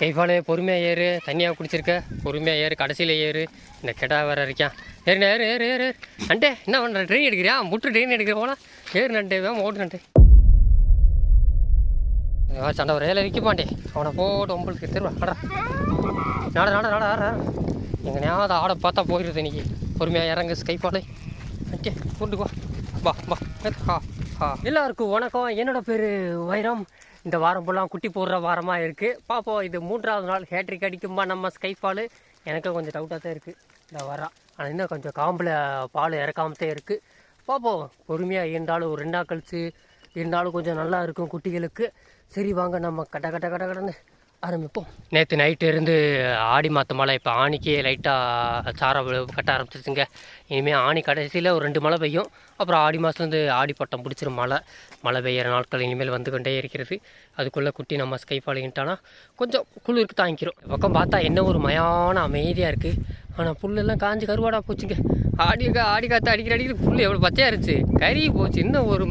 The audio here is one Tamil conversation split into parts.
ஸ்கைஃபாலே பொறுமையாக ஏறு தண்ணியாக குடிச்சிருக்க பொறுமையாக ஏறு கடைசியில் ஏறு. இந்த கெடா வேற இருக்கான் ஏறு ஏறு ஏறு ஏறு. அண்டே நண்டே என்ன பண்ணுற ட்ரெயின் எடுக்கிறியா? முட்டு ட்ரெயின் எடுக்கிற போல. ஏறு நண்டே தான் ஓட்டு நண்டே. சண்டை ஒரு ஏழை விற்க அவனை போட்டு உங்களுக்கு திருவா ஆடா நாட நாட நாட ஆடுற எங்கள் ஞாபகம் ஆட பார்த்தா போயிடுது இன்னைக்கு. பொறுமையாக இறங்கு ஸ்கைஃபாலே. ஓகே கூட்டு வா. வா ஹா ஹா. எல்லாருக்கும் வணக்கம். என்னோட பேர் வைரம். இந்த வாரம் ஃபுல்லாக குட்டி போடுற வாரமாக இருக்குது பார்ப்போம் இது மூன்றாவது நாள் ஹேட்ரிக் அடிக்குமா நம்ம ஸ்கைஃபாலு எனக்கு கொஞ்சம் டவுட்டாக தான் இருக்குது இந்த வாரம். ஆனால் இன்னும் கொஞ்சம் காம்பில் பால் இறக்காமத்தே இருக்குது பார்ப்போம் பொறுமையாக இருந்தாலும் ஒரு ரெண்டு நாள் கழிச்சு இருந்தாலும் கொஞ்சம் நல்லா இருக்கும் குட்டிகளுக்கு. சரி வாங்க நம்ம கட்ட கட்ட கட்ட கடன்னு ஆரம்பிப்போம். நேற்று நைட்டு இருந்து ஆடி மாற்ற மழை. இப்போ ஆணிக்கே லைட்டாக சாரம் கட்ட ஆரம்பிச்சிருச்சுங்க. இனிமேல் ஆணி கடைசியில் ஒரு ரெண்டு மழை பெய்யும். அப்புறம் ஆடி மாதத்துலேருந்து ஆடி பட்டம் பிடிச்சிரும். மழை மழை பெய்கிற நாட்கள் இனிமேல் வந்து கொண்டே இருக்கிறது. அதுக்குள்ளே குட்டி நம்ம ஸ்கை ஃபாலிங்கிட்டானா கொஞ்சம் குளிருக்கு தாங்கிக்கிறோம் பக்கம் பார்த்தா என்ன ஒரு மயான அமைதியாக இருக்குது ஆனால் புல்லெல்லாம் காஞ்சி கருவாடாக போச்சுங்க. ஆடி ஆடி காற்று அடிக்கிற அடிக்கிற புல் எவ்வளோ பச்சையாக இருந்துச்சு. கறி போச்சு. இன்னும் ஒரு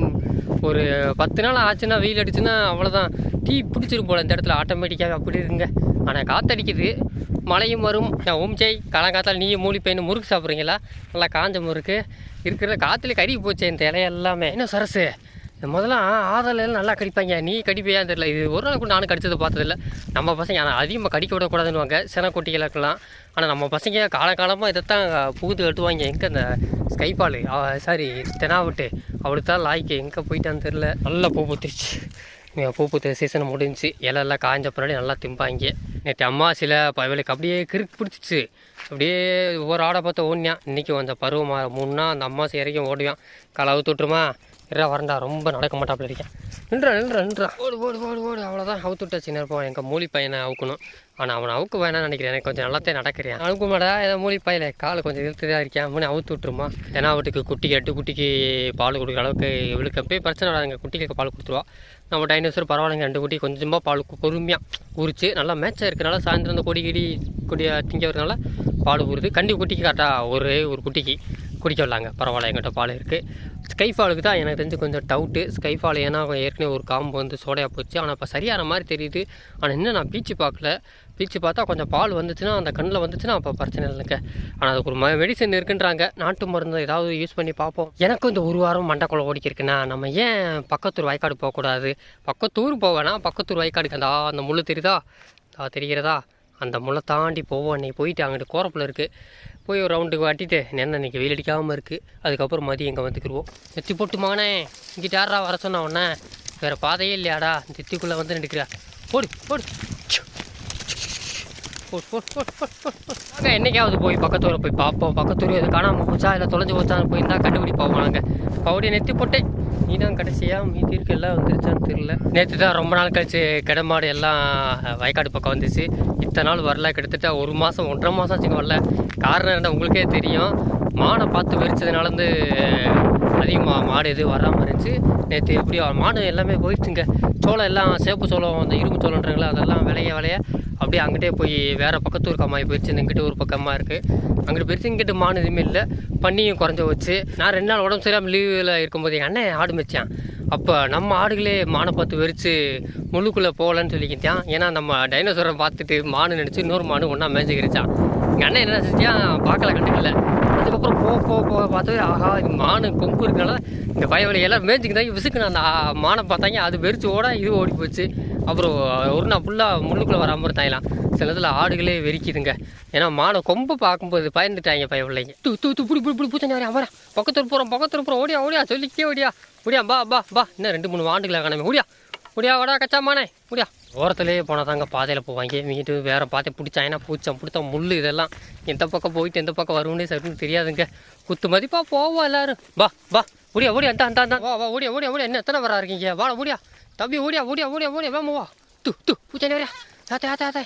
ஒரு பத்து நாள் ஆச்சுன்னா வெயில் அடிச்சுன்னா அவ்வளோதான் டீ பிடிச்சிரும் போல் இந்த இடத்துல. ஆட்டோமேட்டிக்காக அப்படி இருங்க ஆனால் காற்றடிக்குது மழையும் வரும். நான் ஓம் ஜெய். காலங்காத்தால் நீயும் மூலி பையனு முறுக்கு சாப்பிட்றீங்களா? நல்லா காஞ்ச முறுக்கு. இருக்கிற காற்றுல கறி போச்சு இந்த இலை எல்லாமே. என்ன சரசு? முதலாம் முதல்ல நல்லா கடிப்பாங்க. நீ கடிப்பையான்னு தெரியல. இது ஒரு நாள் கூட நானும் கடிச்சது பார்த்ததில்ல. நம்ம பசங்க ஆனால் அதிகமாக கடிக்க விடக்கூடாதுன்னுவாங்க. சின குட்டிகளுக்கெல்லாம் ஆனால் நம்ம பசங்க காலகாலமாக இதைத்தான் புகுத்து கட்டுவாங்க எங்கே அந்த ஸ்கைபால்? சாரி தெனாவட்டு. அவளுக்கு தான் லாய்க்கு. எங்கே போயிட்டான்னு தெரில நல்லா பூ பூத்துருச்சு. பூ பூத்த சீசன் முடிஞ்சு இலையெல்லாம் காய்ஞ்ச பின்னாடி நல்லா திம்பாங்க. நேற்று அம்மா சில அப்படியே கிறுக்கு பிடிச்சிச்சு. அப்படியே ஒவ்வொரு ஆடை பார்த்து ஓடினான் இன்றைக்கி கொஞ்சம் பருவம் முன்னா அந்த அம்மாசி இறக்கி ஓடுவான். களை அவுத்து இரா வரண்டா ரொம்ப நடக்க மாட்டாப்புல இருக்கேன் நின்றா நின்றா நின்றா ஓடு ஓடு ஓடு ஓடு. அவ்வளோதான் அவுத்து விட்டாச்சு இருப்போம் எங்கள் மூலி பையனை அவுக்கணும். ஆனால் அவனை அவுக்கு வேணாம்னு நினைக்கிறேன். எனக்கு கொஞ்சம் நல்லாத்தே நடக்கிறேன் அவுக்கு மாட்டா ஏதோ மூலி பையில காலை கொஞ்சம் இழுத்துதான் இருக்கேன் மூணு அவுத்து விட்டுருமா? ஏன்னா அவட்டுக்கு குட்டிக்கு எட்டு குட்டிக்கு பால் கொடுக்குற அளவுக்கு இவளுக்கு அப்படியே பிரச்சனை வராதுங்க குட்டிக்கு பால் கொடுத்துருவா. நம்ம டைனோசர் பரவாயில்லைங்க. ரெண்டு குட்டி கொஞ்சமாக பால் பொறுமையாக உரிச்சு நல்லா மேட்சாக இருக்கிறனால சாயந்தரம் இந்த கொடி கிடி கொடியை திங்க வரனால பால் ஊறுது கண்டி குட்டிக்கு கரெக்டாக ஒரே ஒரு குட்டிக்கு. குடிக்க விடலாங்க. பரவாயில்ல எங்கிட்ட பால் இருக்குது ஸ்கைஃபாலுக்கு தான் எனக்கு தெரிஞ்சு கொஞ்சம் டவுட்டு ஸ்கைஃபால் ஏன்னா அவன் ஏற்கனவே ஒரு காம்பு வந்து சோடையாக போச்சு. ஆனால் இப்போ சரியான மாதிரி தெரியுது. ஆனால் இன்னும் நான் பீச்சு பார்க்கல. பீச்சு பார்த்தா கொஞ்சம் பால் வந்துச்சுன்னா அந்த கண்ணில் வந்துச்சுன்னா அப்போ பிரச்சனை இல்லைங்க. ஆனால் அதுக்கு ஒரு மெடிசன் இருக்குன்றாங்க. நாட்டு மருந்து ஏதாவது யூஸ் பண்ணி பார்ப்போம். எனக்கும் இந்த ஒரு வாரம் மண்டக்குள்ள ஓடிக்கிருக்குண்ணா நம்ம ஏன் பக்கத்தூர் வயக்காடு போகக்கூடாது? பக்கத்தூர் போவேன்னா பக்கத்தூர் வயக்காடுக்கு அந்த அந்த முள்ளு தெரியுதா? ஆ, தெரிகிறதா? அந்த முளை தாண்டி போவோம். அன்றைக்கி போயிட்டு அங்கிட்டு கோரப்பில் இருக்குது போய் ஒரு ரவுண்டுக்கு வாட்டிட்டு நின்று அன்றைக்கி வெயில் அடிக்காமல் இருக்குது அதுக்கப்புறம் மதியம் இங்கே வந்துக்கிடுவோம் நெத்தி போட்டுமானே இங்கிட்ட யாரா வர சொன்ன உடனே வேறு பாதையே இல்லையாடா. நெத்திக்குள்ளே வந்து நினைக்கிறா போடு போடு. நாங்கள் என்றைக்காவது போய் பக்கத்தூரில் போய் பார்ப்போம். பக்கத்தூர் அது காணாமல் போச்சா? இல்லை தொலைஞ்சு போச்சான்னு போயிருந்தால் கண்டுபிடி போவோம் நாங்கள் பவுடி நெத்தி போட்டேன். நீதான் கடைசியாக மீதி எல்லாம் வந்துருச்சான்னு தெரியல. நேற்று தான் ரொம்ப நாள் கழிச்சு கிடமாடு எல்லாம் வயக்காடு பக்கம் வந்துச்சு. இத்தனை நாள் வரல. கிட்டத்தட்ட ஒரு மாதம் ஒன்றரை மாதம் ஆச்சுங்க வரல. காரணம் என்ன உங்களுக்கே தெரியும். மானை பார்த்து வெறிச்சதுனால இருந்து அதிகமாக மாடு எதுவும் வராமல் இருந்துச்சு. நேற்று எப்படி மாடு எல்லாமே போயிடுச்சுங்க. சோளம் எல்லாம் சேப்பு சோளம் அந்த இரும்பு சோளம்ன்றாங்களே அதெல்லாம் விளைய விளைய அப்படியே அங்கிட்டே போய் வேறு பக்கத்தூர் கம்மாய் போயிடுச்சு. இங்கிட்ட ஒரு பக்கமாக இருக்குது அங்கிட்டு பெருசு இங்கிட்ட மான் எதுவுமே இல்லை. பண்ணியும் குறைஞ்ச வச்சு நான் ரெண்டு நாள் உடம்பு சரியாக லீவில் இருக்கும்போது எங்கள் அண்ணன் ஆடு மேய்ச்சான். அப்போ நம்ம ஆடுகளே மானை பார்த்து வெறிச்சு முழுக்குள்ளே போகலன்னு சொல்லிக்கிட்டான். ஏன்னா நம்ம டைனோசரை பார்த்துட்டு மானு நினச்சி இன்னொரு மானு ஒன்றா மேய்ச்சிக்கிருச்சான் எங்கள் அண்ணன் என்ன செஞ்சான் பார்க்கல கண்டுக்கல. அதுக்கப்புறம் போக போக போக பார்த்தது ஆஹா இது மானு கொம்பு இருக்கனால இந்த பயவலை எல்லாம் மேய்ச்சிக்கிட்டாங்க விசுக்கு அந்த மானை பார்த்தாங்க. அது வெறிச்சு ஓட இது ஓடி போச்சு அப்புறம் ஒரு நாள் ஃபுல்லாக முள்ளுக்குள்ளே வராமல் இருந்தாங்களாம் சில இதில் ஆடுகளே வெறிக்குதுங்க. ஏன்னா மானை கொம்பு பார்க்கும்போது பயந்துட்டாங்க பயவில்லைங்க தூ தூ தூ புடி புடி புடி பூச்சி வரேன் வரா பக்கத்தில் போகிறோம் பக்கத்தில் போகிறோம் ஓடியா ஓடியா சொல்லிக்கே ஓடியா. ஓடியா பா பா பா. இன்னும் ரெண்டு மூணு ஆண்டுகளை காணாமே. ஓடியா முடியா வாடா கச்சாமானே முடியா ஓரத்துலேயே போனால் தாங்க பாதையில் போவாங்க. வீட்டு வேறு பாதை பிடிச்சாங்கன்னா பூச்சம் பிடித்த முள் இதெல்லாம் எந்த பக்கம் போயிட்டு எந்த பக்கம் வரும்னே சரின்னு தெரியாதுங்க. குத்து மதிப்பாக போவோம் எல்லாரும். பா பா. ஓடியா ஓடியா அந்த அந்த அந்த வா வா ஓடியா ஓடியா ஓடியா. என்ன எத்தனை வரா இருக்கீங்க? வாடா ஓடியா. தம்பி ஓடியா ஓடியா ஓடியா ஓடியா வேமா வா து து பூச்சா நிறையா ஆத்தே ஆத்தே ஆத்தே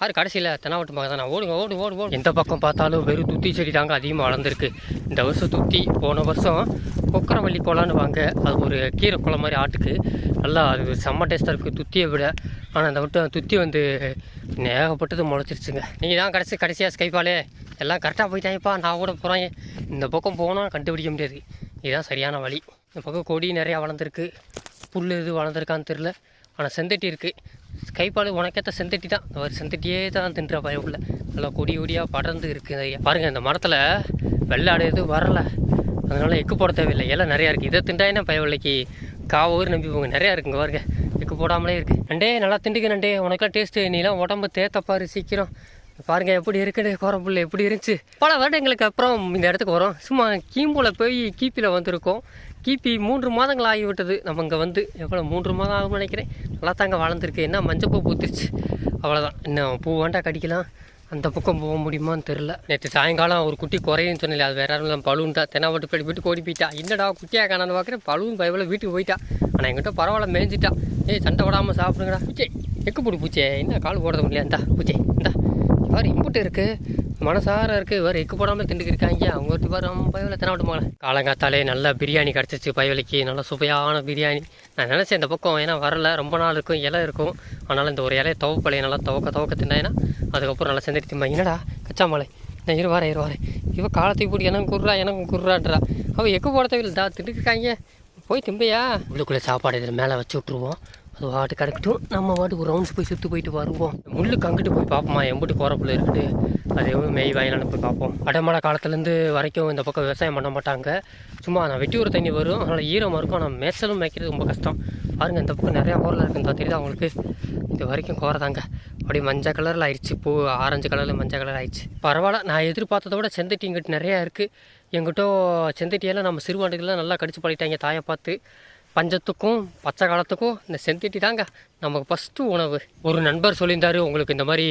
யாரு கடைசியில் தெனாவட்டு மகன் தானே. ஓடுங்க ஓடு ஓடு ஓடு. எந்த பக்கம் பார்த்தாலும் வெறும் துத்தி செடி தாங்க அதிகமாக வளர்ந்துருக்கு. இந்த வருஷம் துத்தி போன வருஷம் கொக்கரவள்ளி குளம்னு வாங்க. அது ஒரு கீரை குளம் மாதிரி ஆட்டுக்கு. நல்லா அது செம்ம டேஸ்ட்டாக இருக்குது துத்தியை விட. ஆனால் இந்த வட்டம் துத்தி வந்து நேகப்பட்டது முளைச்சிருச்சுங்க. நீங்கள் தான் கடைசி கடைசியாக ஸ்கைப்பாலே எல்லாம் கரெக்டாக போயிட்டாங்கப்பா நான் கூட போகிறேன் இந்த பக்கம் போனால் கண்டுபிடிக்க முடியாது. இதுதான் சரியான வழி. இந்த பக்கம் கொடி நிறையா வளர்ந்துருக்கு. புல் எது வளர்ந்துருக்கான்னு தெரில ஆனால் செந்தட்டி இருக்குது கைப்பால் உனக்கேற்ற செந்தட்டி தான். இந்த ஒரு செந்தட்டியே தான் தின்ற பயம் உள்ள. நல்லா கொடி கொடியாக படர்ந்து இருக்குது பாருங்கள் இந்த மரத்தில் வெள்ளாடு எதுவும் வரலை. அதனால் எக்கு போட தேவையில்லை. எல்லாம் நிறையா இருக்குது இதை திண்டாயினா பயவில்லைக்கு காவூர் நம்பி போங்க. நிறையா இருக்குங்க பாருங்க. எக்கு போடாமலே இருக்குது நண்டே நல்லா திண்டுக்கு நண்டே. உனக்கெல்லாம் டேஸ்ட்டு நீலாம் உடம்பு தேத்தப்பாரு சீக்கிரம். பாருங்க எப்படி இருக்குது கோரப்புள்ள எப்படி இருந்துச்சு? பல வருடங்களுக்கு அப்புறம் இந்த இடத்துக்கு வரோம். சும்மா கீம்பூல போய் கீப்பியில் வந்திருக்கோம். கிபி மூன்று மாதங்கள் ஆகிவிட்டது. நம்ம இங்கே வந்து எவ்வளோ மூன்று மாதம் ஆகும்னு நினைக்கிறேன். நல்லா தாங்க வளர்ந்துருக்கு. என்ன மஞ்சப்பூ பூத்துருச்சு. அவ்வளோதான் இன்னும் பூ வேண்டா கடிக்கலாம். அந்த பக்கம் போக முடியுமான்னு தெரில நேற்று சாயங்காலம் ஒரு குட்டி குறையுன்னு சொன்னல அது வேற யாரும் இல்லை பழுவும் தான் தென்னாவட்டு போய் வீட்டுக்கு ஓடி போயிட்டா. என்னடா குட்டியாக காணான்னு பார்க்குறேன் பழுவும் பயவில் வீட்டுக்கு போயிட்டா. ஆனால் எங்கிட்ட பரவாயில்ல மேய்ஞ்சிட்டா. ஏய் சண்டை விடாமல் சாப்பிடுங்கடா. பூச்சே எக்கு பிடி பூச்சே. என்ன கால் போடுறது முடியல இந்தா பூச்சே இந்தா. வேறு இம்புட்டு இருக்குது மனசார இருக்குது வேறு எக்கு போடாமல் திண்டுக்கு இருக்காங்க அவங்க ஒருத்தி பாரு அவன் பயவில் தெனாவட்டு விட்டுமாங்களே காலங்காத்தாலே நல்ல பிரியாணி கிடச்சிச்சு பயவலிக்கு நல்ல சுவையான பிரியாணி. நான் நினச்சேன் இந்த பக்கம் ஏன்னா வரல. ரொம்ப நாள் இருக்கும் இலை இருக்கும். அதனால் இந்த ஒரு இலையை துவப்பலையை நல்லா துவக்க துவக்க தின்னாயினா அதுக்கப்புறம் நல்லா செஞ்சுட்டு திம்பா என்னடா கச்சா மலை நான் இருவாரே இருவாரே. இவன் காலத்தை போட்டு எனக்கு குர்றா எனக்கு குர்றான்றா. அவள் எக்கு போட தேவையில்லை. திண்டுக்கிருக்காங்க போய் திம்பையா? உள்ளுக்குள்ளே சாப்பாடு இதில் மேலே வச்சு விட்ருவோம் அது வாட்டு கிடக்கட்டும் நம்ம வாட்டுக்கு ஒரு ரவுண்ட்ஸ் போய் சுற்றி போயிட்டு வருவோம். முள்ளுக்கு அங்கிட்டு போய் பார்ப்போமா. எம்பிட்டு கோரப்புள்ள இருக்குது. அது மெய் மேய் வாயிலான்னு போய் பார்ப்போம். அடைமழை காலத்துலேருந்து வரைக்கும் இந்த பக்கம் விவசாயம் பண்ண மாட்டாங்க. சும்மா நான் வெட்டி ஒரு தண்ணி வரும் அதனால் ஈரமாக இருக்கும் ஆனால் மேய்ச்சலும் மேய்க்கிறது ரொம்ப கஷ்டம். பாருங்கள் இந்த பக்கம் நிறையா கோரில் இருக்குன்னு தெரியுது அவங்களுக்கு. இது வரைக்கும் கோரதாங்க அப்படியே மஞ்சள் கலரில் ஆயிடுச்சு பூ ஆரஞ்சு கலரில் மஞ்சள் கலர் ஆயிடுச்சு. பரவாயில்ல நான் எதிர்பார்த்ததை விட செந்தட்டி இங்கிட்ட நிறையா இருக்குது எங்கிட்ட செந்தட்டியெல்லாம் நம்ம சிறுவாண்டுகள்லாம் நல்லா கடிச்சு பழகிட்டாங்க தாயை பார்த்து. பஞ்சத்துக்கும் பச்சை காலத்துக்கும் இந்த செந்தட்டி தாங்க நமக்கு ஃபஸ்ட்டு உணவு. ஒரு நண்பர் சொல்லியிருந்தாரு உங்களுக்கு இந்த மாதிரி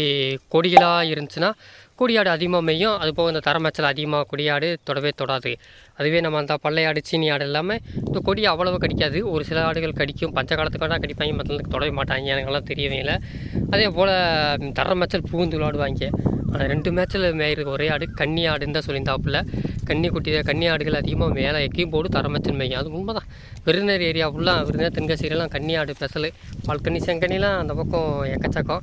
கொடிகளாக இருந்துச்சுன்னா கொடியாடு அதிகமாக மெய்யும் அதுபோக இந்த தரமச்சல் அதிகமாக கொடியாடு தொடவே தொடாது அதுவே நம்ம அந்த பள்ளையாடு சீனி ஆடு எல்லாமே இந்த கொடி அவ்வளவு கடிக்காது. ஒரு சில ஆடுகள் கடிக்கும். பஞ்ச காலத்துக்காக தான் கடிப்பாங்க. மற்றவங்களுக்கு தொடவே மாட்டாங்க. எனக்கெல்லாம் தெரியவே இல்லை. அதே போல் தர மேய்ச்சல் பூந்து விளாடுவாங்க. ஆனால் ரெண்டு மேட்சில் மேயிருக்கு ஒரே ஆடு. கன்னி ஆடுன்னு தான் சொல்லியிருந்தாப்புல. கன்னி குட்டி கன்னி ஆடுகள் அதிகமாக மேலே எக்கையும் போடு தரமச்சன் மேயும் அது உண்மை தான் விருதுநகர் ஏரியா ஃபுல்லாக விருதுநகர் தென்காசியிலலாம் கன்னி ஆடு ஸ்பெஷல் பால்கன்னி செங்கனிலாம் அந்த பக்கம் எக்கச்சக்கம்.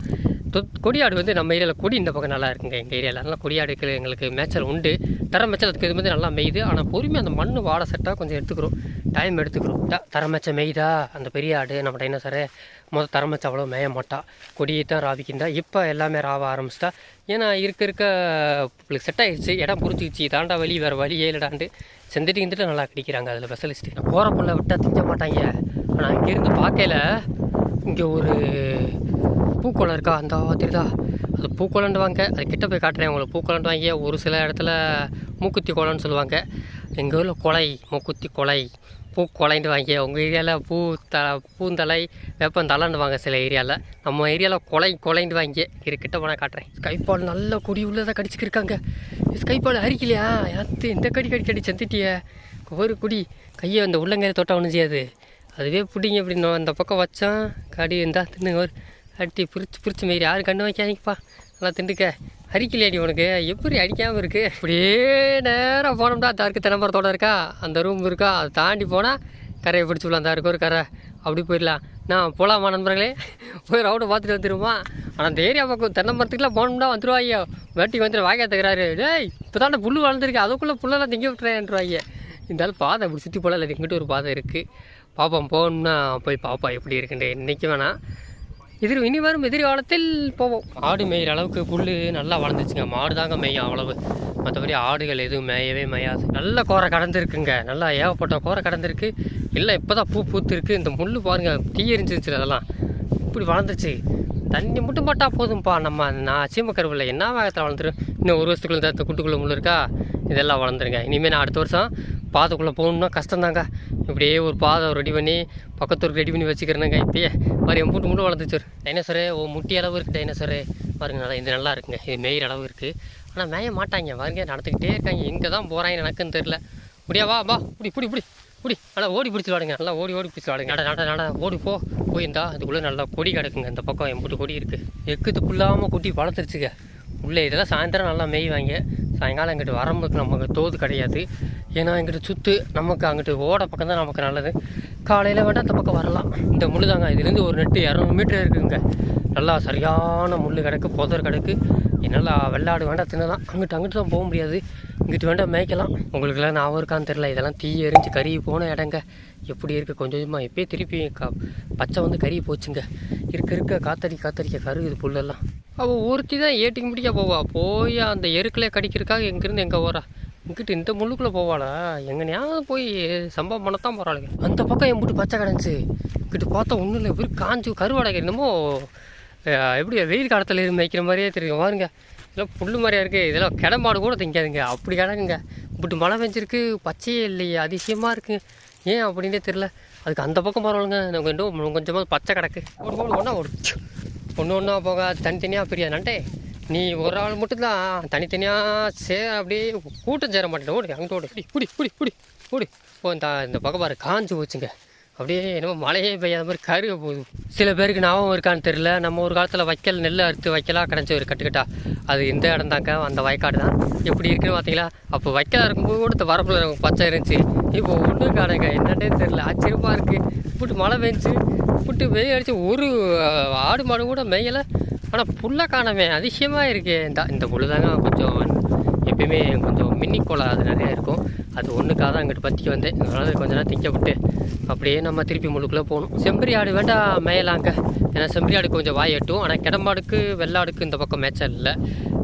தொ- கொடியாடு வந்து நம்ம ஏரியாவில் கொடி இந்த பக்கம் நல்லா இருக்குங்க. எங்கள் ஏரியாவில் நல்லா கொடியாடுக்கு எங்களுக்கு மேய்ச்சல் உண்டு. தர அதுக்கு இது வந்து நல்லா மேயுது. ஆனால் பொறுமையாக அந்த மண் வாட செட்டாக கொஞ்சம் எடுத்துக்கிறோம். டைம் எடுத்துக்கிறோம். த தர மேய்ச்ச மேய்தா? அந்த பெரிய ஆடு நம்ம டைனோசரு சார் மொதல் மேய்ச்ச அவ்வளோ மேய மாட்டா. கொடியை தான் ராவிக்கிந்தா இப்போ எல்லாமே ராவ ஆரம்பிச்சிட்டா. ஏன்னா இருக்க இருக்க உங்களுக்கு செட் ஆகிடுச்சு இடம் புரிஞ்சிக்கிச்சு தாண்டா வழி வேறு வழி இல்லைடாண்டு செந்துட்டு கிந்துட்டு நல்லா கடிக்கிறாங்க. அதில் ஸ்பெஷலிஸ்ட்டு போகிற பொண்ணை விட்டால் திங்க மாட்டாங்க. ஆனால் இங்கேருந்து பார்க்கையில இங்கே ஒரு பூக்கோளம் இருக்கா? அந்த தெரியுதா? அது பூக்குளண்டுவாங்க அது கிட்ட போய் காட்டுறேன் உங்களுக்கு. பூக்குளண்டுவாங்க ஒரு சில இடத்துல மூக்குத்தி குளம்னு சொல்லுவாங்க. எங்கள் ஊரில் கொலை மூக்குத்தி கொலை பூக்கொலைண்டு வாங்கி உங்கள் ஏரியாவில் பூ த பூந்தலை வேப்பந்தலைன்னு வாங்க சில ஏரியாவில் நம்ம ஏரியாவில் கொலை கொலைன்னு வாங்கி இரு கிட்ட போனால் காட்டுறேன். ஸ்கைபால் நல்ல கொடி உள்ளதாக கடிச்சிக்கிருக்காங்க. ஸ்கைபால் அரிக்கலையா யாத்து இந்த கடி கடி கடி செத்துட்டிய? ஒரு குடி. கையை அந்த உள்ளங்கையை தொட்டா ஒன்று செய்யாது அதுவே பிடிங்க இப்படி நான் அந்த பக்கம் வச்சோம் கடி இருந்தா தின்னு ஒரு அடி பிரிச்சு பிரிச்சு மாரி. யாரும் கண்ணு வைக்காதீங்கப்பா. நல்லா திண்டுக்க அடிக்கலையாடி உனக்கு? எப்படி அடிக்காமல் இருக்கு? அப்படியே நேராக போனோம்னா தருக்கு தென்னமரத்தோட இருக்கா? அந்த ரூம் இருக்கா? அதை தாண்டி போனால் கரையை பிடிச்சி விடலாம். அந்த இருக்கு ஒரு கரை. அப்படி போயிடலாம். நான் போகலாமா நண்பர்களே? போய் ரவுண்டை பார்த்துட்டு வந்துருமா ஆனால் அந்த ஏரியா பக்கம் தென்னை மரத்துக்குலாம் போனோம்னா வந்துருவாங்க வேட்டிக்கு வந்துட்டு வாய்க்கா தகுறாரு டேய் இப்போ தானே புல் வளர்ந்துருக்கு. அதுக்குள்ளே புல்லெல்லாம் திங்க விட்டுறேன்றாங்க இருந்தாலும் பாதை இப்படி சுற்றி போகல. இல்லை இங்கிட்ட ஒரு பாதை இருக்குது பார்ப்போம் போகணும்னா போய் பார்ப்போம் எப்படி இருக்குன்ட்டு இன்றைக்கி வேணாம். எதிர் இனி வரும் எதிர்காலத்தில் போவோம். ஆடு மேயிற அளவுக்கு புல் நல்லா வளர்ந்துச்சுங்க. மாடு தாங்க மேயும் அவ்வளவு. மற்றபடி ஆடுகள் எதுவும் மேயவே மேயாது. நல்ல கோரை கடந்துருக்குங்க. நல்லா ஏகப்பட்ட கோரை கடந்துருக்கு. இல்லை இப்போ தான் பூ பூத்துருக்கு. இந்த முள் பாருங்க தீ எரிஞ்சிருச்சு அதெல்லாம். இப்படி வளர்ந்துச்சு தண்ணி மட்டும் பட்டா போதும்ப்பா நம்ம நான் சீமக்கருவில் என்ன வேகத்தில் வளர்ந்துரும் இன்னும் ஒரு வருஷத்துக்குள்ள இந்த குட்டுக்குள்ளே முள் இருக்கா? இதெல்லாம் வளர்ந்துருங்க. இனிமேல் நான் அடுத்த வருஷம் பாதைக்குள்ளே போகணுன்னா கஷ்டம்தாங்க. இப்படியே ஒரு பாதை ரெடி பண்ணி பக்கத்தூருக்கு ரெடி பண்ணி வச்சுக்கிறேனுங்க இப்பயே. மாதிரி என் மூட்டு மூட்டு வளர்ந்துச்சு டைனோசரு ஓ முட்டி அளவு இருக்குது டைனோசரு பாருங்க நல்லா இது நல்லா இருக்குங்க. இது மேயிற அளவு இருக்குது ஆனால் மேய மாட்டாங்க. பாருங்க நடந்துக்கிட்டே இருக்காங்க. எங்கே தான் போகிறாங்க எனக்குன்னு தெரில முடியா வா வா. பிடி புடி பிடி புடி. நல்லா ஓடி பிடிச்சி வாடுங்க. நல்லா ஓடி ஓடி பிடிச்சி வாடுங்க. நட நட நட. ஓடி போ. போயிருந்தா அதுக்குள்ளே நல்லா கொடி கிடக்குங்க. இந்த பக்கம் எம்புட்டு கொடி இருக்குது எக்குது புல்லாமல் குட்டி வளர்த்துருச்சுங்க. உள்ளே இதெல்லாம் சாயந்தரம் நல்லா மேய்வாங்க. சாயங்காலம் இங்கிட்டு வரம்புக்கு நமக்கு தோது கிடையாது. ஏன்னா இங்கிட்டு சுற்று நமக்கு அங்கிட்டு ஓட பக்கம் தான் நமக்கு நல்லது. காலையில் வேண்டாம் அந்த பக்கம் வரலாம். இந்த முள் தாங்க இதுலேருந்து ஒரு நெட்டு இரநூறு மீட்டர் இருக்குதுங்க நல்லா சரியான முள் கிடக்கு புதர் கிடக்கு. நல்லா வெள்ளாடு வேண்டாம் தின்னலாம். அங்கிட்டு அங்கிட்டு தான் போக முடியாது. இங்கிட்டு வேண்டாம் மேய்க்கலாம். உங்களுக்குலாம் ஞாபகம் இருக்கான்னு தெரில இதெல்லாம் தீ எரிஞ்சு கருகி போன இடங்க. எப்படி இருக்க? கொஞ்சம் கொஞ்சமாக எப்பயே திருப்பி க பச்சை வந்து கறி போச்சுங்க. இருக்க இருக்க காத்தடி காத்தடிக்க கருகுது புல்லெல்லாம். அவள் ஒருத்தி தான் ஏட்டிக்கு முடிக்க போவா. போய் அந்த எருக்கிலே கடிக்கிறதுக்காக எங்கேருந்து எங்கே போகிறா இங்கிட்டு இந்த முள்ளுக்குள்ளே போவாளா எங்கனையாவது போய் சம்பவம் பண்ணத்தான் போகிறாளுங்க அந்த பக்கம் என் போட்டு பச்சை கிடந்துச்சு. இங்கிட்டு பார்த்தா ஒன்றும் இல்லை. வெறும் காஞ்சு கருவாடை என்னமோ எப்படி வெயில் காலத்தில் இருந்து வைக்கிற மாதிரியே தெரியும். பாருங்க. இதெல்லாம் புல்லு மாதிரியா இருக்குது இதெல்லாம் கிடமாடு கூட திங்காதுங்க. அப்படி கிடக்குங்க. இப்படி மழை பெஞ்சிருக்கு. பச்சையே இல்லையே. அதிசயமாக இருக்குது ஏன் அப்படின்னே தெரில அதுக்கு அந்த பக்கம் பரவாயில்லைங்க நம்ம இன்னும் கொஞ்சமாக பச்சை கிடக்கு. ஒரு ஒன்றா ஒரு ஒன்று ஒன்றா போக தனித்தனியாக பிரியா நீ ஒரு ஆள் மட்டும்தான் தனித்தனியாக சே அப்படியே கூட்டம் சேர மாட்டேன் ஓடு அங்கே ஓடு. புடி புடி புடி புடி ஓ இந்த இந்த பக்கம் பாரு போச்சுங்க. அப்படியே என்னமோ மழையே பெய்யாத மாதிரி கருக போகுது. சில பேருக்கு ஞாபகம் இருக்கான்னு தெரில நம்ம ஒரு காலத்தில் வைக்கல் நெல் அறுத்து வைக்கலாக கிடச்சி ஒரு கட்டுக்கட்டா. அது இந்த இடம் தாங்க அந்த வயக்காடு தான். எப்படி இருக்குன்னு பார்த்தீங்களா அப்போ வைக்கலாக இருக்கும்போது கூட இந்த வரப்பில் பச்சை இருந்துச்சு. இப்போ ஒன்றும் காணுங்க என்னன்னே தெரில ஆச்சரியமாக இருக்குது இப்படி மழை பெஞ்சு இப்படி வெயில் அடித்து ஒரு ஆடு மாடு கூட மேயலை. ஆனால் புல்லை காணமே அதிசயமாக இருக்குது இந்த இந்த புல்லு தாங்க கொஞ்சம் எப்பயுமே கொஞ்சம் மின்னி கோலம் அது நிறையா இருக்கும். அது ஒன்றுக்காக தான் அங்கிட்டு பற்றி வந்தேன். அதனால் கொஞ்ச நேரம் திங்கப்பட்டு அப்படியே நம்ம திருப்பி முழுக்குள்ளே போகணும். செம்பரி ஆடு வேண்டாம் மேயலாங்க. ஏன்னா செம்பரி ஆடு கொஞ்சம் வாய் எட்டும். ஆனால் கிடமாடுக்கு வெள்ளாடுக்கு இந்த பக்கம் மேட்சம் இல்லை.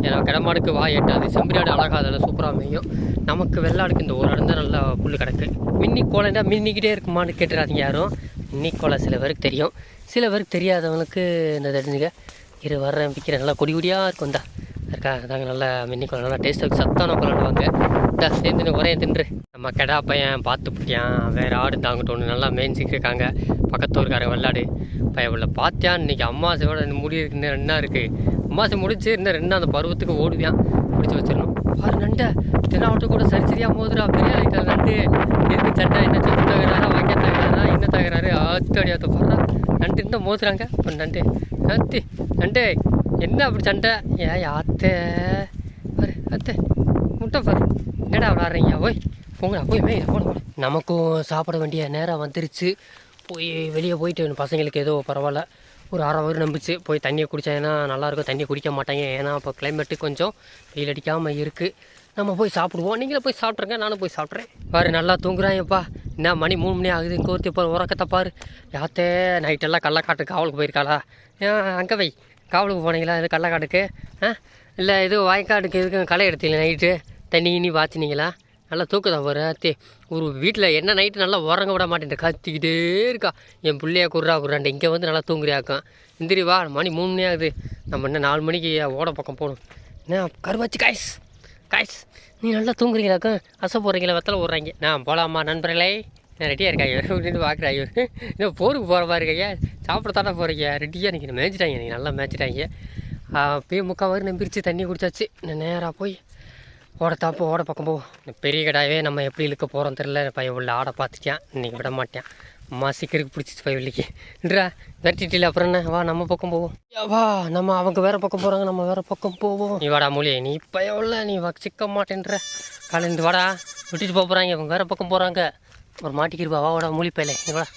ஏன்னா கிடமாடுக்கு வாய் எட்டாது. செம்பரி ஆடு அழகாக அதில் சூப்பராக மேயும். நமக்கு வெள்ளாடுக்கு இந்த ஒரு இடம் தான் நல்லா புல் கிடக்கு. மின்னி கோலம்னா மின்னிக்கிட்டே இருக்குமான்னு கேட்டுறாதீங்க யாரும். மின்னி சில பேருக்கு தெரியும். சில பேருக்கு தெரியாதவங்களுக்கு இந்த தெரிஞ்சுக்க. இரு வர்றேன் விற்கிறேன் நல்லா கொடி கொடியாக இருக்கும் தான் இருக்கா? அதாங்க நல்லா மின்னி நல்லா டேஸ்ட்டாக சத்தான குழம்புவாங்க இந்த சேர்ந்து ஒரே தின்று. நம்ம கெடா பையன் பார்த்து பிடிக்கான் வேறு ஆடு தாங்கிட்டு ஒன்று நல்லா மேய்ஞ்சிட்டு இருக்காங்க. பக்கத்து ஊருக்காரங்க வெள்ளாடு. பையன் உள்ள பார்த்தியான் இன்னைக்கு அம்மாசையோட இந்த முடி இருக்கு இன்னும் ரெண்டா இருக்குது அம்மாசை முடிச்சு இன்னும் ரெண்டு அந்த பருவத்துக்கு ஓடுவியான் பிடிச்சி வச்சிடணும். பாரு நண்டை. தென்னாவட்ட கூட சரி சரியா மோதுரா பெரிய ஆகிட்டார் நண்டு. எதுக்கு சண்டை என்ன சொத்து தகராறா என்ன தகராறு ஆத்தடி ஆத்த பாடுறா. நண்டு இன்னும் மோதுறாங்க. இப்போ நண்டு அத்தி நண்டு. என்ன அப்படி சண்டை? ஏ அத்தே. பாரு அத்தை. முட்டை பாரு. என்னடா விளாட்றீங்க ஓய் போங்கடா போய் மேய் போட நமக்கும் சாப்பிட வேண்டிய நேரம் வந்துருச்சு. போய் வெளியே போயிட்டு பசங்களுக்கு ஏதோ பரவாயில்ல. ஒரு அரை வரும் நம்பிச்சு போய் தண்ணியை குடித்தாங்கன்னா நல்லாயிருக்கும் தண்ணியை குடிக்க மாட்டாங்க. ஏன்னா இப்போ கிளைமேட்டு கொஞ்சம் வெயில் அடிக்காமல் இருக்குது நம்ம போய் சாப்பிடுவோம். நீங்களும் போய் சாப்பிட்ருங்க நானும் போய் சாப்பிட்றேன் பாரு நல்லா தூங்குறாங்கப்பா என்ன மணி மூணு மணி ஆகுது இங்கே ஒருத்தி பாரு உறக்கத்தை பாரு. யாத்தே நைட்டெல்லாம் கள்ளக்காட்டு காவலுக்கு போயிருக்காளா? அங்கே வை. காவலுக்கு போனீங்களா? இது கள்ளக்காட்டுக்கு? ஆ? இல்லை இது வாய்க்காட்டுக்கு இதுக்கு களை எடுத்தீங்களா நைட்டு தண்ணி இனி பாய்ச்சினீங்களா நல்லா தூக்குதான் பாரு அத்தே ஒரு வீட்டில் என்ன நைட்டு நல்லா உறங்க விட மாட்டேன் கத்திக்கிட்டே இருக்கா. என் பிள்ளைய குர்ரா குர்ரான்ட்டு இங்கே வந்து நல்லா தூங்குறியாக்கும் இந்திரி வா மணி மூணு மணி ஆகுது. நம்ம இன்னும் நாலு மணிக்கு ஓட பக்கம் போகணும். என்ன கருவாச்சு காய்ஸ் காய்ஸ் நீ நல்லா தூங்குறீங்களாக்கும் அசை போகிறீங்களா வெத்தலை போடுறாங்க. நான் போகலாமா நண்பர்களே? நான் ரெடியாக இருக்கா இவர் அப்படின்னு பார்க்குறேன் ஐயோ. இன்னும் போருக்கு போகிற மாதிரி இருக்கையா சாப்பிட தானே போகிறீங்க ரெடியாக நீங்கள் மேய்ச்சிட்டாங்க நீங்கள் நல்லா மேய்ச்சிட்டாங்க அப்பயே முக்கால் வரை நம்பிரிச்சு தண்ணி குடிச்சாச்சு. நான் நேராக போய் ஓட தாப்போ ஓட பக்கம் போ. பெரிய கடாவே நம்ம எப்படி இழுக்க போகிறோம் தெரில பையன் உள்ள ஆடை பார்த்துட்டேன். இன்னைக்கு விட மாட்டேன் அம்மா சீக்கிரம் பிடிச்சிச்சு பையன் இல்லைடா விரட்டிட்டில அப்புறம் என்ன? வா நம்ம பக்கம் போவோம். வா நம்ம அவங்க வேற பக்கம் போகிறாங்க நம்ம வேற பக்கம் போவோம். நீ வாடா மொழியே நீ பையன் உள்ள நீ வா சிக்க மாட்டேன்ற. காலேந்து வாடா விட்டுட்டு போக போகிறாங்க இவங்க வேற பக்கம் போகிறாங்க ஒரு மாட்டிக்கிருவா வா வாடா மூலி பையல. நீ வாடா.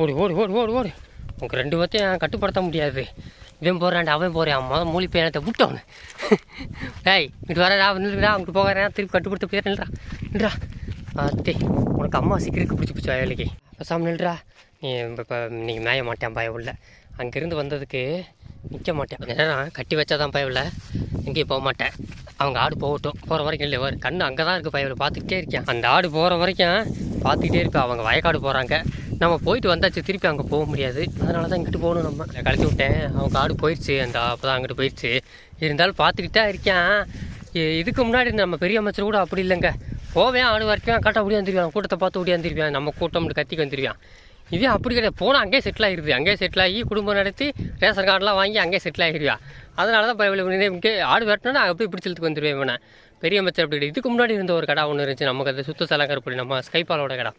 ஓடி ஓடி ஓடி ஓடி ஓடி. உங்கள் ரெண்டு பேர்த்தையும் கட்டுப்படுத்த முடியாது. இவன் போகிறான்டா அவன் போகிறான் மொதல் மூலி பையனத்தை விட்டவனு. டேய் இங்கிட்டு வரடா நில்லுடா அங்கிட்டு போகிறேன் திருப்பி கட்டுப்படுத்த போய் நின்றா அத்தே உனக்கு அம்மா சீக்கிரம் பிடிச்சி பிடிச்சி வேலைக்கு பேசாமல் நில்றா? நீ இப்போ நீங்கள் மேய மாட்டேன் பயம் உள்ள. அங்கேருந்து வந்ததுக்கு நிற்க மாட்டேன் நேரம் கட்டி வச்சாதான் பயம் இல்லை எங்கேயும் போக மாட்டேன். அவங்க ஆடு போகட்டும். போகிற வரைக்கும் இல்லை ஒரு கண்ணு அங்கே தான் இருக்குது பயவில் பார்த்துக்கிட்டே இருக்கேன் அந்த ஆடு போகிற வரைக்கும் பார்த்துக்கிட்டே இருப்பேன் அவங்க வயக்காடு போகிறாங்க நம்ம போயிட்டு வந்தாச்சு திருப்பி அங்கே போக முடியாது. அதனால தான் இங்கிட்டு போகணும் நம்ம. நான் கழிச்சு விட்டேன். அவங்க ஆடு போயிடுச்சு அந்த அப்போ தான் அங்கிட்டு போயிடுச்சு இருந்தாலும் பார்த்துக்கிட்டே இருக்கேன் இதுக்கு முன்னாடி நம்ம பெரிய அமைச்சர் கூட அப்படி இல்லைங்க. போவேன் ஆடு வரைக்கும் கரெக்டாக ஓடியாந்துருவான் கூட்டத்தை பார்த்து ஓடியாந்துருவான் நம்ம கூட்டம் கத்திக்கு வந்துருவான் இதே அப்படி கிடையாது. போனால் அங்கேயே செட்டில் ஆகிருது அங்கேயே செட்டில் ஆகி குடும்பம் நடத்தி ரேஷன் கார்டெலாம் வாங்கி அங்கேயே செட்டில் ஆகிடுவா. அதனால தான் பயவில் இங்கே ஆடு வெட்டினா அப்படியே பிடிச்சிழுத்துக்கு வந்துடுவேன் இவனை. பெரிய அமைச்சர் அப்படி கிடையாது. இதுக்கு முன்னாடி இருந்த ஒரு கடை ஒன்று இருந்துச்சு. நமக்கு அது சுத்த சலங்கரப்படி நம்ம ஸ்கைபாலோட கடை.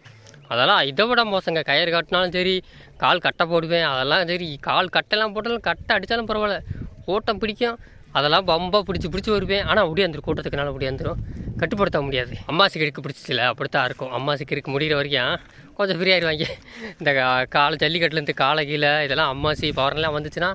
அதெல்லாம் இதை விட மோசங்க. கயிறு கட்டினாலும் சரி கால் கட்டை போடுவேன். அதெல்லாம் சரி கால் கட்டெல்லாம் போட்டாலும் கட்டை அடித்தாலும் பரவாயில்ல. ஓட்டம் பிடிக்கும். அதெல்லாம் பம்பாக பிடிச்சி பிடிச்சி வருவேன். ஆனால் ஒடியாந்துரும் கூட்டத்துக்குனால ஒடியாந்துரும் கட்டுப்படுத்த முடியாது. அம்மா சிக்கருக்கு பிடிச்சிச்சில்ல அப்படித்தான் இருக்கும். அம்மா சிக்கருக்கு முடிகிற வரைக்கும் கொஞ்சம் ஃப்ரீயாகிடுவாங்க இந்த கா- காலை ஜல்லிக்கட்டுலேருந்து காலை கீழே இதெல்லாம் அம்மாசி பவர்லாம் வந்துச்சுன்னா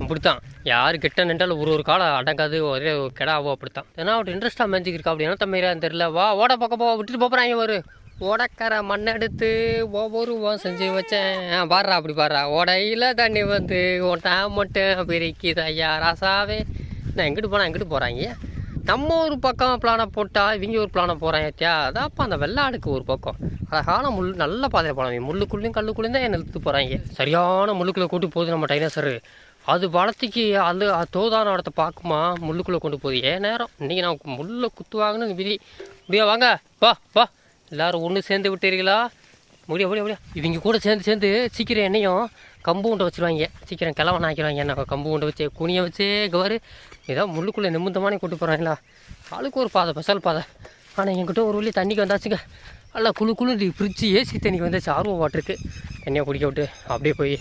அப்படித்தான். யார் கிட்ட நின்றாலும் ஒரு ஒரு காலை அடங்காது. ஒரே ஒரு கிடாவோ அப்படித்தான். ஏன்னா ஒரு இன்ட்ரெஸ்ட்டாக மேஞ்சிக்கு இருக்கா அப்படி. என்ன தம்பிரா தெரியல வா ஓட பக்கம் போ விட்டுட்டு போகிறாங்க ஒரு ஓடக்கர மண் எடுத்து ஒவ்வொரு செஞ்சு வச்சேன். பாடுறா அப்படி பாடுறா. ஓடையில் தண்ணி வந்து ஓட்டா மட்டும் பிரிக்குது ஐயா ராசாவே. நான் எங்கிட்டு போனால் எங்கிட்டு போகிறாங்க நம்ம ஒரு பக்கம் பிளானை போட்டால் இவங்க ஒரு பிளானை போகிறாங்க ஏத்தியா அதான்ப்பா அந்த வெள்ளாடுக்கு ஒரு பக்கம். அழகான முள் நல்ல பாதையில் போனாங்க. முள்ளுக்குள்ளேயும் கல்லுக்குள்ளேயும் தான் என்னை இழுத்து போகிறாங்க சரியான முள்ளுக்குள்ளே கூட்டி போகுது நம்ம டைனோசரு. அது வளர்த்திக்கு அது அது தோதான இடத்த பார்க்குமா? முள்ளுக்குள்ளே கொண்டு போகுது. ஏன் நேரம்? இன்றைக்கி நான் முள்ளை குத்துவாங்கன்னு விதி. முடியா வாங்க. வா வா. எல்லாரும் ஒன்று சேர்ந்து விட்டீர்களா? முடியா முடியா முடியா. இவங்க கூட சேர்ந்து சேர்ந்து சீக்கிரம் என்னையும் கம்பு உண்டை வச்சுருவாங்க. சீக்கிரம் கிளவன் ஆக்கிடுவாங்க. என்ன கம்பு உண்டை வச்சு குனியை வச்சு கவர் ஏதோ முள்ளுக்குள்ளே நிமிந்தமானே கூட்டு போகிறாங்களா ஆளுக்கு ஒரு பாதை ஸ்பெஷல் பாதை. ஆனால் என்கிட்ட ஒரு வழி தண்ணிக்கு வந்தாச்சுங்க. நல்லா குழு குழு ஃப்ரிட்ஜு ஏசி தண்ணிக்கு வந்தாச்சு. ஆர்வம் வாட்டருக்கு தண்ணியை குடிக்க விட்டு அப்படியே போய்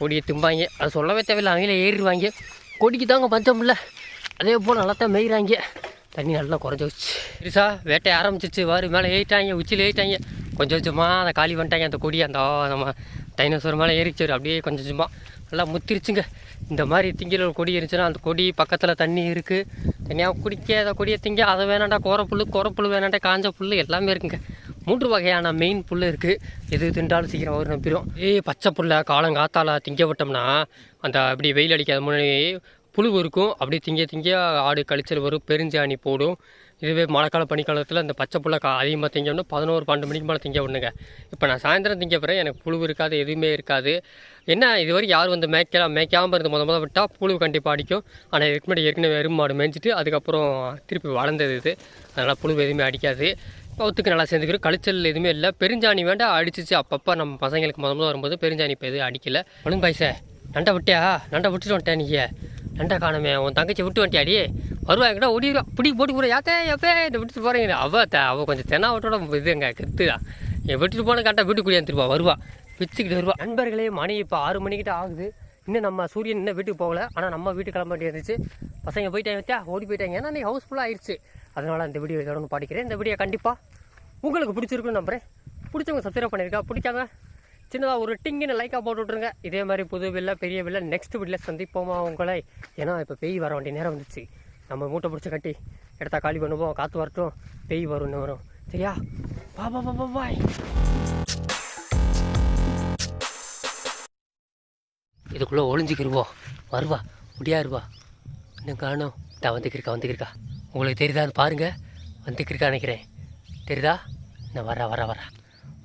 கொடியை திம்பாங்க. அது சொல்லவே தேவையில்லை. அவங்களே ஏறிடுவாங்க. கொடிக்கு தாங்க பஞ்சம் இல்லை. அதே போல் நல்லா தான் மேய்கிறாங்க தண்ணி நல்லா குறைஞ்சி வச்சு பெருசா வேட்டை ஆரம்பிச்சிச்சு வாரு மேலே ஏறிட்டாங்க உச்சியில் ஏறிட்டாங்க. கொஞ்சம் கொஞ்சமாக அதை காலி பண்ணிட்டாங்க. அந்த கொடி அந்த நம்ம டைனோசர் மேலே ஏறிச்சு. அப்படியே கொஞ்சம் கொஞ்சமாக நல்லா முத்திருச்சுங்க. இந்த மாதிரி திங்கிற ஒரு கொடி இருந்துச்சுன்னா அந்த கொடி பக்கத்தில் தண்ணி இருக்குது தனியாக குடிக்க அதை கொடியை திங்க அதை வேணாண்டா கோரப்புல் கோரப்புல் வேணாண்டா காஞ்ச புல் எல்லாமே இருக்குங்க. மூன்று வகையான மெயின் புல் இருக்குது எது தின்றாலும் சீக்கிரம் ஒரு நம்பிடும் ஏய் பச்சை புல்லை காலங்காத்தால திங்க விட்டோம்னா அந்த அப்படி வெயில் அடிக்காத முன்னாடி புழு இருக்கும். அப்படியே திங்க திங்க ஆடு கழிச்சல் வரும் பெருஞ்சாணி போடும். இதுவே மழைக்கால பனிக்காலத்தில் இந்த பச்சை புள்ள கா அதிகமாக திங்கணும்னா பதினோரு பன்னெண்டு மணிக்கு மேலே திங்க விடணுங்க இப்போ நான் சாயந்தரம் திங்க போகிறேன் எனக்கு புழு இருக்காது எதுவுமே இருக்காது. என்ன இது வரைக்கும் யார் வந்து மேய்க்கலாம் மேய்க்காமல் இருந்து முத முத விட்டால் புழு கண்டிப்பாக அடிக்கும். ஆனால் இதுக்கு முன்னாடி ஏற்கனவே எறும்பு மாடு மேய்ஞ்சிட்டு அதுக்கப்புறம் திருப்பி வளர்ந்தது இது. அதனால் புழு எதுவுமே அடிக்காது. பௌத்துக்கு நல்லா சேர்ந்துக்கிறோம். கழிச்சல் எதுவுமே இல்லை. பெருஞ்சாணி வேண்டாம் அடிச்சிச்சு. அப்பப்போ நம்ம பசங்களுக்கு முத முத வரும்போது பெருஞ்சாணி இப்போ எதுவும் அடிக்கலை. ஒழுங்கு பாய்சே. நண்டை விட்டியா? நண்டை விட்டுட்டு வந்துட்டேன் நீங்கள் நண்டை காணுமே உன் தங்கச்சி விட்டு வண்டியாடி வருவா எங்கிட்ட ஓடிடுவா பிடி போட்டு கூட யாத்தே எப்பே இந்த விட்டுட்டு போகிறீங்க அவள் த அவள் கொஞ்சம் தென்னாவட்டோட இதுங்க கெத்துடா என் விட்டுட்டு போன கரெக்டாக வீட்டுக்குள்ளே குடியாந்துருவா வருவா. பிச்சுக்கிட்டு வருவா. நண்பர்களே மணி இப்போ ஆறு மணிக்கிட்ட ஆகுது. இன்னும் நம்ம சூரியன் இன்னும் வீட்டுக்கு போகல. ஆனால் நம்ம வீட்டுக்கு கிளம்ப இருந்துச்சு பசங்க போயிட்டாங்க ஓடி போயிட்டாங்க. ஏன்னா நீ ஹவுஸ்ஃபுல்லாக ஆயிடுச்சு அதனால் இந்த வீடியோ தொடர்ந்து படிக்கிறேன் பாடிக்கிறேன். இந்த வீடியோ கண்டிப்பாக உங்களுக்கு பிடிச்சிருக்குன்னு நம்புறேன். பிடிச்சவங்க சப்ஸ்கிரைப் பண்ணியிருக்கா பிடிக்காங்க சின்னதாக ஒரு டிங்குன்னு லைக்காக போட்டு இதே மாதிரி புது வில்ல பெரிய வில்ல நெக்ஸ்ட் வீட்டில் சந்திப்போமா உங்களை? ஏன்னா இப்போ பெய் வர வேண்டிய நேரம் வந்துச்சு. நம்ம மூட்டை பிடிச்சி கட்டி இடத்த காலி பண்ணுவோம் காற்று வரட்டும் பெய் வரும்னு வரும். சரியா? பா பா பா பா பாய் இதுக்குள்ளே ஒளிஞ்சிக்கிருவோம் வருவா முடியாருவா. இன்னும் காணும். நான் வந்துக்கிருக்கா வந்துக்கிருக்கா உங்களுக்கு தெரியுதா? அது பாருங்க. வந்துக்கிருக்கா நினைக்கிறேன். தெரியுதா? நான் வரா வரா வரா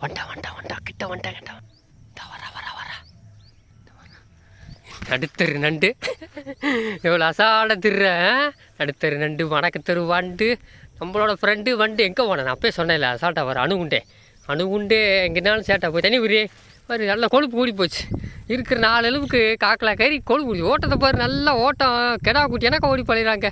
வண்டா வண்டா வண்டா. கிட்ட வண்டா கிட்ட நடுத்தரு நண்டு. எவ்வளோ அசாட திருற நடுத்தரு நண்டு வணக்கத்தரு வண்டு. நம்மளோட ஃப்ரெண்டு வண்டு எங்கே போனேன்? நான் அப்பயே சொன்னேன்ல அசால்ட்டா வர அணுகுண்டே. அணுகுண்டே எங்கேனாலும் சேட்டா போய் தனி உரி பாரு நல்லா கொழுப்பு கூடி போச்சு. இருக்கிற நாலு அளவுக்கு காக்கலா கறி கொழுப்பு கூடி ஓட்டத்தை பாரு நல்லா ஓட்டம். கெடா குட்டி எனக்கு ஓடி பழகிறாங்க.